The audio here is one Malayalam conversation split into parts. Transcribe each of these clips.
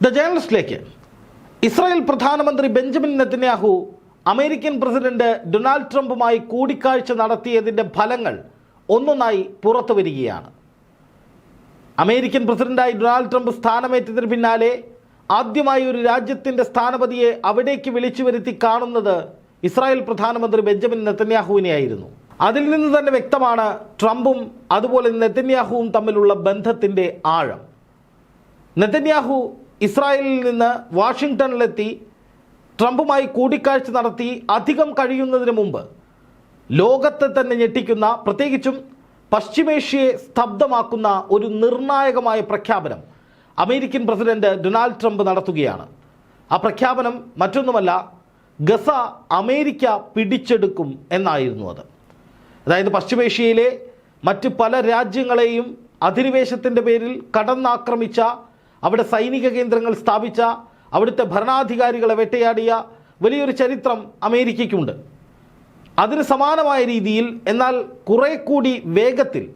ദ ജേണലിസ്റ്റിലേക്ക് ഇസ്രായേൽ പ്രധാനമന്ത്രി Benjamin Netanyahu American president Donald ട്രംപുമായി കൂടിക്കാഴ്ച നടത്തിയതിന്റെ ഫലങ്ങൾ ഒന്നൊന്നായി പുറത്തു വരികയാണ്. അമേരിക്കൻ പ്രസിഡന്റായി ഡൊണാൾഡ് ട്രംപ് സ്ഥാനമേറ്റതിന് പിന്നാലെ ആദ്യമായി ഒരു രാജ്യത്തിന്റെ സ്ഥാനപതിയെ അവിടേക്ക് വിളിച്ചു വരുത്തി കാണുന്നത് ഇസ്രായേൽ പ്രധാനമന്ത്രി ബെഞ്ചമിൻ നെത്തന്യാഹുവിനെയായിരുന്നു അതിൽ നിന്ന് തന്നെ വ്യക്തമാണ് ട്രംപും അതുപോലെ നെത്തന്യാഹുവും തമ്മിലുള്ള ബന്ധത്തിന്റെ ആഴം. നെതന്യാഹു ഇസ്രായേലിൽ നിന്ന് വാഷിങ്ടണിലെത്തി ട്രംപുമായി കൂടിക്കാഴ്ച നടത്തി അധികം കഴിയുന്നതിന് മുമ്പ് ലോകത്തെ തന്നെ ഞെട്ടിക്കുന്ന പ്രത്യേകിച്ചും പശ്ചിമേഷ്യയെ സ്തബ്ധമാക്കുന്ന ഒരു നിർണായകമായ പ്രഖ്യാപനം അമേരിക്കൻ പ്രസിഡന്റ് ഡൊണാൾഡ് ട്രംപ് നടത്തുകയാണ്. ആ പ്രഖ്യാപനം മറ്റൊന്നുമല്ല ഗസ അമേരിക്ക പിടിച്ചെടുക്കും എന്നായിരുന്നു അത്. അതായത് പശ്ചിമേഷ്യയിലെ മറ്റ് പല രാജ്യങ്ങളെയും അധിനിവേശത്തിന്റെ പേരിൽ കടന്നാക്രമിച്ച അവിടെ സൈനിക കേന്ദ്രങ്ങൾ സ്ഥാപിച്ച അവിടുത്തെ ഭരണാധികാരികളെ വെട്ടയാടിയ വലിയൊരു ചരിത്രം അമേരിക്കയ്ക്കുണ്ട്. അതിന് സമാനമായ രീതിയിൽ എന്നാൽ കുറെ കൂടി വേഗത്തിൽ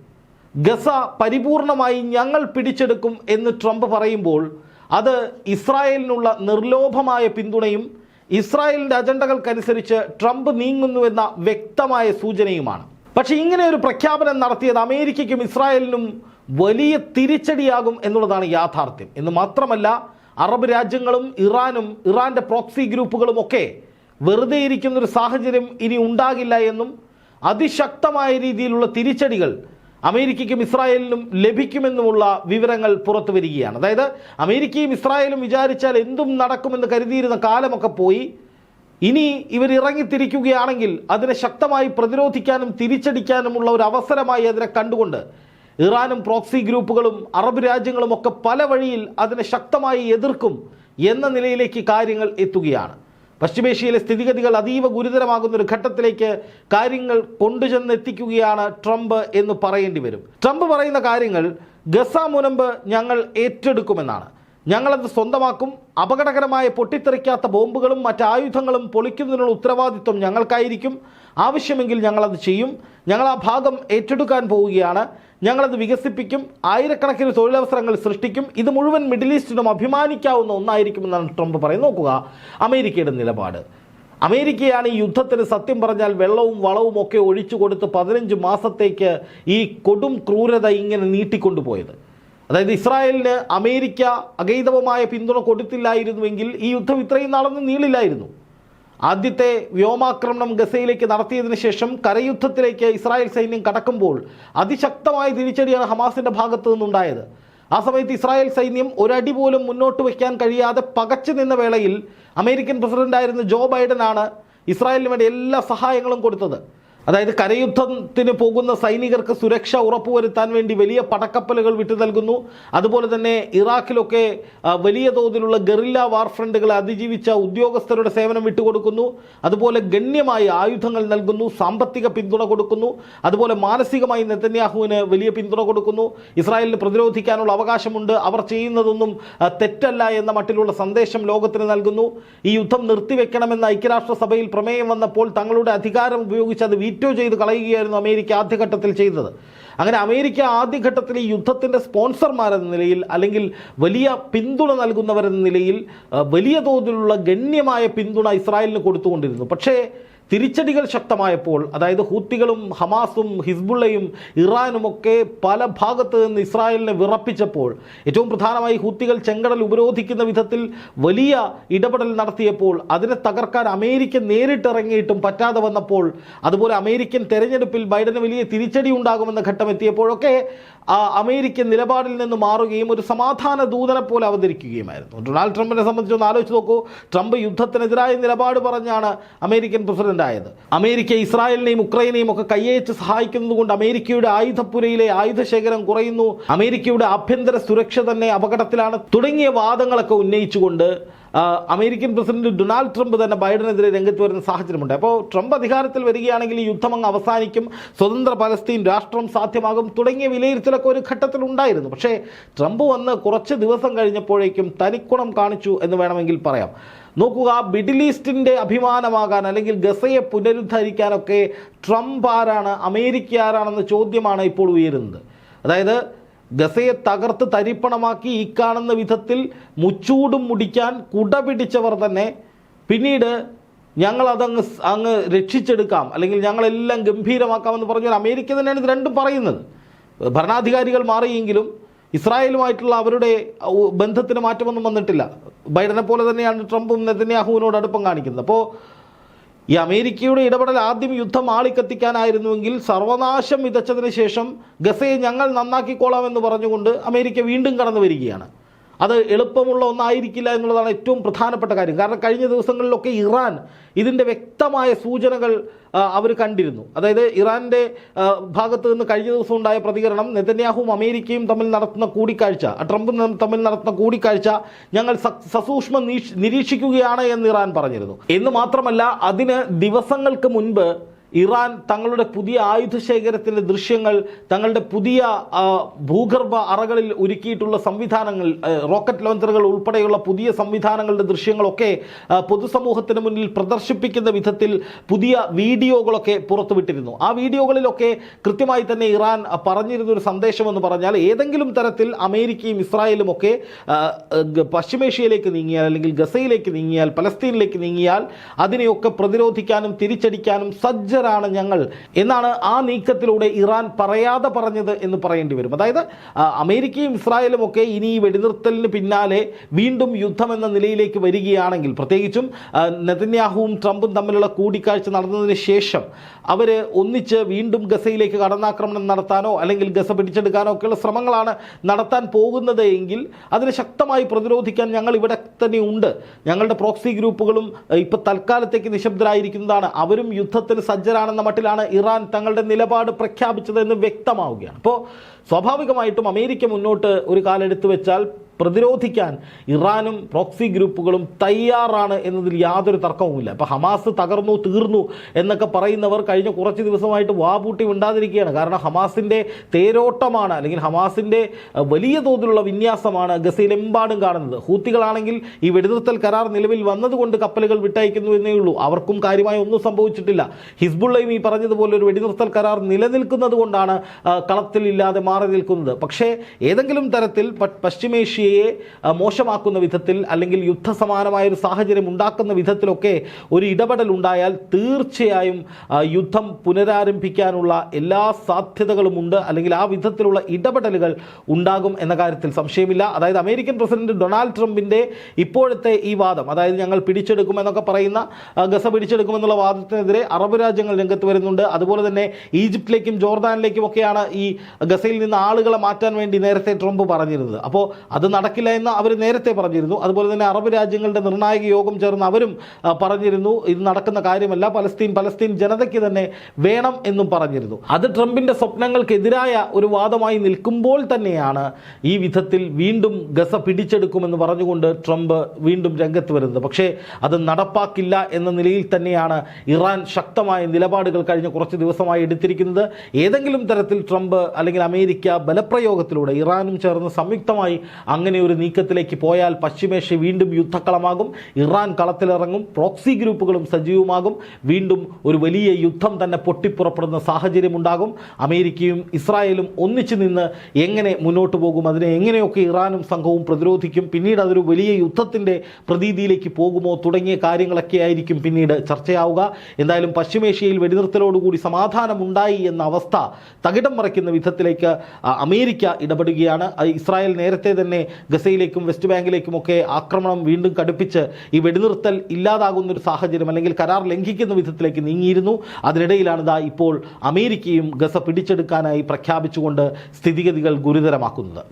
ഗസ പരിപൂർണമായി ഞങ്ങൾ പിടിച്ചെടുക്കും എന്ന് ട്രംപ് പറയുമ്പോൾ അത് ഇസ്രായേലിനുള്ള നിർലോഭമായ പിന്തുണയും ഇസ്രായേലിന്റെ അജണ്ടകൾക്കനുസരിച്ച് ട്രംപ് നീങ്ങുന്നുവെന്ന വ്യക്തമായ സൂചനയുമാണ്. പക്ഷേ ഇങ്ങനെ ഒരു പ്രഖ്യാപനം നടത്തിയത് അമേരിക്കയ്ക്കും ഇസ്രായേലിനും വലിയ തിരിച്ചടിയാകും എന്നുള്ളതാണ് യാഥാർത്ഥ്യം. എന്ന് മാത്രമല്ല അറബ് രാജ്യങ്ങളും ഇറാനും ഇറാന്റെ പ്രോക്സി ഗ്രൂപ്പുകളും ഒക്കെ വെറുതെ ഇരിക്കുന്ന ഒരു സാഹചര്യം ഇനി ഉണ്ടാകില്ല എന്നും അതിശക്തമായ രീതിയിലുള്ള തിരിച്ചടികൾ അമേരിക്കയ്ക്കും ഇസ്രായേലിനും ലഭിക്കുമെന്നുമുള്ള വിവരങ്ങൾ പുറത്തു വരികയാണ്. അതായത് അമേരിക്കയും ഇസ്രായേലും വിചാരിച്ചാൽ എന്തും നടക്കുമെന്ന് കരുതിയിരുന്ന കാലമൊക്കെ പോയി. ഇനി ഇവർ ഇറങ്ങിത്തിരിക്കുകയാണെങ്കിൽ അതിനെ ശക്തമായി പ്രതിരോധിക്കാനും തിരിച്ചടിക്കാനുമുള്ള ഒരു അവസരമായി അതിനെ കണ്ടുകൊണ്ട് ഇറാനും പ്രോക്സി ഗ്രൂപ്പുകളും അറബ് രാജ്യങ്ങളും ഒക്കെ പല വഴിയിൽ അതിനെ ശക്തമായി എതിർക്കും എന്ന നിലയിലേക്ക് കാര്യങ്ങൾ എത്തുകയാണ്. പശ്ചിമേഷ്യയിലെ സ്ഥിതിഗതികൾ അതീവ ഗുരുതരമാകുന്ന ഒരു ഘട്ടത്തിലേക്ക് കാര്യങ്ങൾ കൊണ്ടുചെന്നെത്തിക്കുകയാണ് ട്രംപ് എന്ന് പറയേണ്ടി വരും. ട്രംപ് പറയുന്ന കാര്യങ്ങൾ ഗസ മുനമ്പ് ഞങ്ങൾ ഏറ്റെടുക്കുമെന്നാണ്. ഞങ്ങളത് സ്വന്തമാക്കും അപകടകരമായ പൊട്ടിത്തെറിക്കാത്ത ബോംബുകളും മറ്റ് ആയുധങ്ങളും പൊളിക്കുന്നതിനുള്ള ഉത്തരവാദിത്വം ഞങ്ങൾക്കായിരിക്കും. ആവശ്യമെങ്കിൽ ഞങ്ങളത് ചെയ്യും. ഞങ്ങൾ ആ ഭാഗം ഏറ്റെടുക്കാൻ പോവുകയാണ്. ഞങ്ങളത് വികസിപ്പിക്കും ആയിരക്കണക്കിന് തൊഴിലവസരങ്ങൾ സൃഷ്ടിക്കും ഇത് മുഴുവൻ മിഡിൽ ഈസ്റ്റിനും അഭിമാനിക്കാവുന്ന ഒന്നായിരിക്കുമെന്നാണ് ട്രംപ് പറയുന്നത്. നോക്കുക അമേരിക്കയുടെ നിലപാട്. അമേരിക്കയാണ് ഈ യുദ്ധത്തിന് സത്യം പറഞ്ഞാൽ വെള്ളവും വളവും ഒക്കെ ഒഴിച്ചു കൊടുത്ത് പതിനഞ്ച് മാസത്തേക്ക് ഈ കൊടും ക്രൂരത ഇങ്ങനെ നീട്ടിക്കൊണ്ടുപോയത്. അതായത് ഇസ്രായേലിന് അമേരിക്ക അഗൈതവമായ പിന്തുണ കൊടുത്തില്ലായിരുന്നുവെങ്കിൽ ഈ യുദ്ധം ഇത്രയും നാളൊന്നും നീളില്ലായിരുന്നു. ആദ്യത്തെ വ്യോമാക്രമണം ഗസയിലേക്ക് നടത്തിയതിനു ശേഷം കരയുദ്ധത്തിലേക്ക് ഇസ്രായേൽ സൈന്യം കടക്കുമ്പോൾ അതിശക്തമായ തിരിച്ചടിയാണ് ഹമാസിന്റെ ഭാഗത്തു നിന്നുണ്ടായത്. ആ സമയത്ത് ഇസ്രായേൽ സൈന്യം ഒരടി പോലും മുന്നോട്ട് വയ്ക്കാൻ കഴിയാതെ പകച്ചു നിന്ന വേളയിൽ അമേരിക്കൻ പ്രസിഡന്റായിരുന്ന ജോ ബൈഡനാണ് ഇസ്രായേലിന് വേണ്ടി എല്ലാ സഹായങ്ങളും കൊടുത്തത്. അതായത് കരയുദ്ധത്തിന് പോകുന്ന സൈനികർക്ക് സുരക്ഷ ഉറപ്പുവരുത്താൻ വേണ്ടി വലിയ പടക്കപ്പലുകൾ വിട്ടു നൽകുന്നു. അതുപോലെ തന്നെ ഇറാഖിലൊക്കെ വലിയ തോതിലുള്ള ഗറില്ല വാർഫ്രണ്ടുകളെ അതിജീവിച്ച ഉദ്യോഗസ്ഥരുടെ സേവനം വിട്ടുകൊടുക്കുന്നു. അതുപോലെ ഗണ്യമായി ആയുധങ്ങൾ നൽകുന്നു സാമ്പത്തിക പിന്തുണ കൊടുക്കുന്നു. അതുപോലെ മാനസികമായി നെതന്യാഹുവിന് വലിയ പിന്തുണ കൊടുക്കുന്നു. ഇസ്രായേലിന് പ്രതിരോധിക്കാനുള്ള അവകാശമുണ്ട്. അവർ ചെയ്യുന്നതൊന്നും തെറ്റല്ല എന്ന മട്ടിലുള്ള സന്ദേശം ലോകത്തിന് നൽകുന്നു. ഈ യുദ്ധം നിർത്തിവെക്കണമെന്ന ഐക്യരാഷ്ട്രസഭയിൽ പ്രമേയം വന്നപ്പോൾ തങ്ങളുടെ അധികാരം ഉപയോഗിച്ച് അത് വീറ്റോ ചെയ്ത് കളയുകയായിരുന്നു അമേരിക്ക ആദ്യഘട്ടത്തിൽ ചെയ്തത്. അങ്ങനെ അമേരിക്ക ആദ്യഘട്ടത്തിൽ ഈ യുദ്ധത്തിന്റെ സ്പോൺസർമാരെന്ന നിലയിൽ അല്ലെങ്കിൽ വലിയ പിന്തുണ നൽകുന്നവരെന്ന നിലയിൽ വലിയ തോതിലുള്ള ഗണ്യമായ പിന്തുണ ഇസ്രായേലിന് കൊടുത്തുകൊണ്ടിരുന്നു. പക്ഷേ തിരിച്ചടികൾ ശക്തമായപ്പോൾ അതായത് ഹൂത്തികളും ഹമാസും ഹിസ്ബുള്ളയും ഇറാനുമൊക്കെ പല ഭാഗത്ത് നിന്ന് ഇസ്രായേലിനെ വിറപ്പിച്ചപ്പോൾ ഏറ്റവും പ്രധാനമായി ഹൂത്തികൾ ചെങ്കടൽ ഉപരോധിക്കുന്ന വിധത്തിൽ വലിയ ഇടപെടൽ നടത്തിയപ്പോൾ അതിനെ തകർക്കാൻ അമേരിക്ക നേരിട്ടിറങ്ങിയിട്ടും പറ്റാതെ വന്നപ്പോൾ അതുപോലെ അമേരിക്കൻ തെരഞ്ഞെടുപ്പിൽ ബൈഡന് വലിയ തിരിച്ചടി ഉണ്ടാകുമെന്ന ഘട്ടം എത്തിയപ്പോഴൊക്കെ അമേരിക്കൻ നിലപാടിൽ നിന്ന് മാറുകയും ഒരു സമാധാന ദൂതനെ പോലെ അവതരിക്കുകയുമായിരുന്നു. ഡൊണാൾഡ് ട്രംപിനെ സംബന്ധിച്ച് ഒന്ന് ആലോചിച്ച് നോക്കൂ. ട്രംപ് യുദ്ധത്തിനെതിരായ നിലപാട് പറഞ്ഞാണ് അമേരിക്കൻ പ്രസിഡന്റ് ആയത് അമേരിക്ക ഇസ്രായേലിനെയും ഉക്രൈനെയും ഒക്കെ കയ്യേറ്റ് സഹായിക്കുന്നതുകൊണ്ട് അമേരിക്കയുടെ ആയുധപ്പുരയിലെ ആയുധശേഖരം കുറയുന്നു. അമേരിക്കയുടെ ആഭ്യന്തര സുരക്ഷ തന്നെ അപകടത്തിലാണ്. തുടങ്ങിയ വാദങ്ങളൊക്കെ ഉന്നയിച്ചുകൊണ്ട് അമേരിക്കൻ പ്രസിഡന്റ് ഡൊണാൾഡ് ട്രംപ് തന്നെ ബൈഡനെതിരെ രംഗത്ത് വരുന്ന സാഹചര്യമുണ്ട്. അപ്പോൾ ട്രംപ് അധികാരത്തിൽ വരികയാണെങ്കിൽ യുദ്ധം അങ്ങ് അവസാനിക്കും സ്വതന്ത്ര പലസ്തീൻ രാഷ്ട്രം സാധ്യമാകും തുടങ്ങിയ വിലയിരുത്തലൊക്കെ ഒരു ഘട്ടത്തിൽ ഉണ്ടായിരുന്നു. പക്ഷേ ട്രംപ് വന്ന് കുറച്ച് ദിവസം കഴിഞ്ഞപ്പോഴേക്കും തനിക്കുണം കാണിച്ചു എന്ന് വേണമെങ്കിൽ പറയാം. നോക്കുക മിഡിൽ ഈസ്റ്റിന്റെ അഭിമാനമാകാൻ അല്ലെങ്കിൽ ഗസയെ പുനരുദ്ധരിക്കാനൊക്കെ ട്രംപ് ആരാണ് അമേരിക്ക ആരാണെന്ന ചോദ്യമാണ് ഇപ്പോൾ ഉയരുന്നത്. അതായത് ഗസയെ തകർത്ത് തരിപ്പണമാക്കി ഈ കാണുന്ന വിധത്തിൽ മുച്ചൂടും മുടിക്കാൻ കുട പിടിച്ചവർ തന്നെ പിന്നീട് ഞങ്ങളതങ്ങ് അങ്ങ് രക്ഷിച്ചെടുക്കാം. അല്ലെങ്കിൽ ഞങ്ങളെല്ലാം ഗംഭീരമാക്കാമെന്ന് പറഞ്ഞാൽ അമേരിക്ക തന്നെയാണ് ഇത് രണ്ടും പറയുന്നത്. ഭരണാധികാരികൾ മാറിയെങ്കിലും ഇസ്രായേലുമായിട്ടുള്ള അവരുടെ ബന്ധത്തിന് മാറ്റമൊന്നും വന്നിട്ടില്ല. ബൈഡനെ പോലെ തന്നെയാണ് ട്രംപും നെതന്യാഹുവിനോട് അടുപ്പം കാണിക്കുന്നത്. അപ്പോൾ ഈ അമേരിക്കയുടെ ഇടപെടൽ ആദ്യം യുദ്ധം ആളിക്കത്തിക്കാനായിരുന്നുവെങ്കിൽ സർവനാശം വിതച്ചതിന് ശേഷം ഗസയെ ഞങ്ങൾ നന്നാക്കിക്കോളാം എന്ന് പറഞ്ഞുകൊണ്ട് അമേരിക്ക വീണ്ടും കടന്നു വരികയാണ് അത് എളുപ്പമുള്ള ഒന്നായിരിക്കില്ല എന്നുള്ളതാണ് ഏറ്റവും പ്രധാനപ്പെട്ട കാര്യം. കാരണം കഴിഞ്ഞ ദിവസങ്ങളിലൊക്കെ ഇറാൻ ഇതിന്റെ വ്യക്തമായ സൂചനകൾ അവർ കണ്ടിരുന്നു. അതായത് ഇറാന്റെ ഭാഗത്തു നിന്ന് കഴിഞ്ഞ ദിവസം ഉണ്ടായ പ്രതികരണം നെതന്യാഹുവും അമേരിക്കയും തമ്മിൽ നടത്തുന്ന കൂടിക്കാഴ്ച ട്രംപും തമ്മിൽ നടത്തുന്ന കൂടിക്കാഴ്ച ഞങ്ങൾ സസൂക്ഷ്മം നിരീക്ഷിക്കുകയാണ് എന്ന് ഇറാൻ പറഞ്ഞിരുന്നു. എന്ന് മാത്രമല്ല അതിന് ദിവസങ്ങൾക്ക് മുൻപ് ഇറാൻ തങ്ങളുടെ പുതിയ ആയുധ ശേഖരത്തിന്റെ ദൃശ്യങ്ങൾ തങ്ങളുടെ പുതിയ ഭൂഗർഭ അറകളിൽ ഒരുക്കിയിട്ടുള്ള സംവിധാനങ്ങൾ റോക്കറ്റ് ലോഞ്ചറുകൾ ഉൾപ്പെടെയുള്ള പുതിയ സംവിധാനങ്ങളുടെ ദൃശ്യങ്ങളൊക്കെ പൊതുസമൂഹത്തിന് മുന്നിൽ പ്രദർശിപ്പിക്കുന്ന വിധത്തിൽ പുതിയ വീഡിയോകളൊക്കെ പുറത്തുവിട്ടിരുന്നു. ആ വീഡിയോകളിലൊക്കെ കൃത്യമായി തന്നെ ഇറാൻ പറഞ്ഞിരുന്നൊരു പറഞ്ഞിരുന്ന ഒരു സന്ദേശം എന്ന് പറഞ്ഞാൽ ഏതെങ്കിലും തരത്തിൽ അമേരിക്കയും ഇസ്രായേലും ഒക്കെ പശ്ചിമേഷ്യയിലേക്ക് നീങ്ങിയാൽ അല്ലെങ്കിൽ ഗസയിലേക്ക് നീങ്ങിയാൽ പലസ്തീനിലേക്ക് നീങ്ങിയാൽ അതിനെയൊക്കെ പ്രതിരോധിക്കാനും തിരിച്ചടിക്കാനും സജ്ജരാണ് ഞങ്ങൾ എന്നാണ് ആ നീക്കത്തിലൂടെ ഇറാൻ പറയാതെ പറഞ്ഞത് എന്ന് പറയേണ്ടി വരും. അതായത് അമേരിക്കയും ഇസ്രായേലും ഒക്കെ ഇനി ഈ വെടിനിർത്തലിന് പിന്നാലെ വീണ്ടും യുദ്ധം എന്ന നിലയിലേക്ക് വരികയാണെങ്കിൽ പ്രത്യേകിച്ചും നെതന്യാഹുവും ട്രംപും തമ്മിലുള്ള കൂടിക്കാഴ്ച നടന്നതിന് ശേഷം അവർ ഒന്നിച്ച് വീണ്ടും ഗസയിലേക്ക് കടന്നാക്രമണം നടത്താനോ അല്ലെങ്കിൽ ഗസ പിടിച്ചെടുക്കാനോ ഒക്കെയുള്ള ശ്രമങ്ങളാണ് നടത്താൻ പോകുന്നത് എങ്കിൽ അതിനെ ശക്തമായി പ്രതിരോധിക്കാൻ ഞങ്ങൾ ഇവിടെ തന്നെ ഉണ്ട്. ഞങ്ങളുടെ പ്രോക്സി ഗ്രൂപ്പുകളും ഇപ്പോൾ തൽക്കാലത്തേക്ക് നിശബ്ദരായിരിക്കുന്നതാണ്. അവരും യുദ്ധത്തിന് സജ്ജരാണെന്ന മട്ടിലാണ് ഇറാൻ തങ്ങളുടെ നിലപാട് പ്രഖ്യാപിച്ചതെന്ന് വ്യക്തമാവുകയാണ്. അപ്പോൾ സ്വാഭാവികമായിട്ടും അമേരിക്ക മുന്നോട്ട് ഒരു കാലെടുത്ത് വെച്ചാൽ പ്രതിരോധിക്കാൻ ഇറാനും പ്രോക്സി ഗ്രൂപ്പുകളും തയ്യാറാണ് എന്നതിൽ യാതൊരു തർക്കവുമില്ല. അപ്പോൾ ഹമാസ് തകർന്നു തീർന്നു എന്നൊക്കെ പറയുന്നവർ കഴിഞ്ഞ കുറച്ച് ദിവസമായിട്ട് വാപൂട്ടി ഉണ്ടാതിരിക്കുകയാണ് കാരണം ഹമാസിന്റെ തേരോട്ടമാണ് അല്ലെങ്കിൽ ഹമാസിന്റെ വലിയ തോതിലുള്ള വിന്യാസമാണ് ഗസയിലെമ്പാടും കാണുന്നത്. ഹൂത്തികളാണെങ്കിൽ ഈ വെടിനിർത്തൽ കരാർ നിലവിൽ വന്നതുകൊണ്ട് കപ്പലുകൾ വിട്ടയക്കുന്നു എന്നേ ഉള്ളൂ. അവർക്കും കാര്യമായി ഒന്നും സംഭവിച്ചിട്ടില്ല. ഹിസ്ബുള്ളയും ഈ പറഞ്ഞതുപോലെ ഒരു വെടിനിർത്തൽ കരാർ നിലനിൽക്കുന്നത് കൊണ്ടാണ് കളത്തിലില്ലാതെ മാറി നിൽക്കുന്നത്. പക്ഷേ ഏതെങ്കിലും തരത്തിൽ പശ്ചിമേഷ്യയെ മോശമാക്കുന്ന വിധത്തിൽ അല്ലെങ്കിൽ യുദ്ധസമാനമായ ഒരു സാഹചര്യം ഉണ്ടാക്കുന്ന വിധത്തിലൊക്കെ ഒരു ഇടപെടൽ ഉണ്ടായാൽ തീർച്ചയായും യുദ്ധം പുനരാരംഭിക്കാനുള്ള എല്ലാ സാധ്യതകളും ഉണ്ട്. അല്ലെങ്കിൽ ആ വിധത്തിലുള്ള ഇടപെടലുകൾ ഉണ്ടാകും എന്ന കാര്യത്തിൽ സംശയമില്ല. അതായത് അമേരിക്കൻ പ്രസിഡന്റ് ഡൊണാൾഡ് ട്രംപിന്റെ ഇപ്പോഴത്തെ ഈ വാദം അതായത് ഞങ്ങൾ പിടിച്ചെടുക്കും എന്നൊക്കെ പറയുന്ന ഗസ പിടിച്ചെടുക്കുമെന്നുള്ള വാദത്തിനെതിരെ അറബ് രാജ്യങ്ങൾ രംഗത്ത് വരുന്നുണ്ട്. അതുപോലെ തന്നെ ഈജിപ്തിലേക്കും ജോർദാനിലേക്കും ഒക്കെയാണ് ഈ ഗസയിൽ നിന്ന് ആളുകളെ മാറ്റാൻ വേണ്ടി നേരത്തെ ട്രംപ് പറഞ്ഞിരുന്നത്. അപ്പോൾ അത് നടക്കില്ല എന്ന് അവർ നേരത്തെ പറഞ്ഞിരുന്നു. അതുപോലെ തന്നെ അറബ് രാജ്യങ്ങളുടെ നിർണായക യോഗം ചേർന്ന് അവരും പറഞ്ഞിരുന്നു. ഇത് നടക്കുന്ന കാര്യമല്ല. പലസ്തീൻ പലസ്തീൻ ജനതയ്ക്ക് തന്നെ വേണം എന്നും പറഞ്ഞിരുന്നു. അത് ട്രംപിന്റെ സ്വപ്നങ്ങൾക്കെതിരായ ഒരു വാദമായി നിൽക്കുമ്പോൾ തന്നെയാണ് ഈ വിധത്തിൽ വീണ്ടും ഗസ പിടിച്ചെടുക്കുമെന്ന് പറഞ്ഞുകൊണ്ട് ട്രംപ് വീണ്ടും രംഗത്ത് വരുന്നത്. പക്ഷേ അത് നടപ്പാക്കില്ല എന്ന നിലയിൽ തന്നെയാണ് ഇറാൻ ശക്തമായ നിലപാടുകൾ കഴിഞ്ഞ കുറച്ച് ദിവസമായി എടുത്തിരിക്കുന്നത്. ഏതെങ്കിലും തരത്തിൽ ട്രംപ് അല്ലെങ്കിൽ അമേരിക്ക ബലപ്രയോഗത്തിലൂടെ ഇറാനും ചേർന്ന് സംയുക്തമായി അങ്ങനെ ഒരു നീക്കത്തിലേക്ക് പോയാൽ പശ്ചിമേഷ്യ വീണ്ടും യുദ്ധക്കളമാകും. ഇറാൻ കളത്തിലിറങ്ങും. പ്രോക്സി ഗ്രൂപ്പുകളും സജീവമാകും. വീണ്ടും ഒരു വലിയ യുദ്ധം തന്നെ പൊട്ടിപ്പുറപ്പെടുന്ന സാഹചര്യമുണ്ടാകും അമേരിക്കയും ഇസ്രായേലും ഒന്നിച്ചു നിന്ന് എങ്ങനെ മുന്നോട്ട് പോകും? അതിനെ എങ്ങനെയൊക്കെ ഇറാനും സംഘവും പ്രതിരോധിക്കും? പിന്നീട് അതൊരു വലിയ യുദ്ധത്തിന്റെ പ്രതീതിയിലേക്ക് പോകുമോ? തുടങ്ങിയ കാര്യങ്ങളൊക്കെ ആയിരിക്കും പിന്നീട് ചർച്ചയാവുക. എന്തായാലും പശ്ചിമേഷ്യയിൽ വെടിനിർത്തലോടുകൂടി സമാധാനമുണ്ടായി എന്ന അവസ്ഥ തകിടം മറിക്കുന്ന വിധത്തിലേക്ക് അമേരിക്ക ഇടപെടുകയാണ്. ഇസ്രായേൽ നേരത്തെ തന്നെ ഗസയിലേക്കും വെസ്റ്റ് ബാങ്കിലേക്കും ഒക്കെ ആക്രമണം വീണ്ടും കടുപ്പിച്ച് ഈ വെടിനിർത്തൽ ഇല്ലാതാകുന്ന ഒരു സാഹചര്യം അല്ലെങ്കിൽ കരാർ ലംഘിക്കുന്ന വിധത്തിലേക്ക് നീങ്ങിയിരുന്നു. അതിനിടയിലാണ് ഇതാ ഇപ്പോൾ അമേരിക്കയും ഗസ പിടിച്ചെടുക്കാനായി പ്രഖ്യാപിച്ചുകൊണ്ട് സ്ഥിതിഗതികൾ ഗുരുതരമാക്കുന്നത്.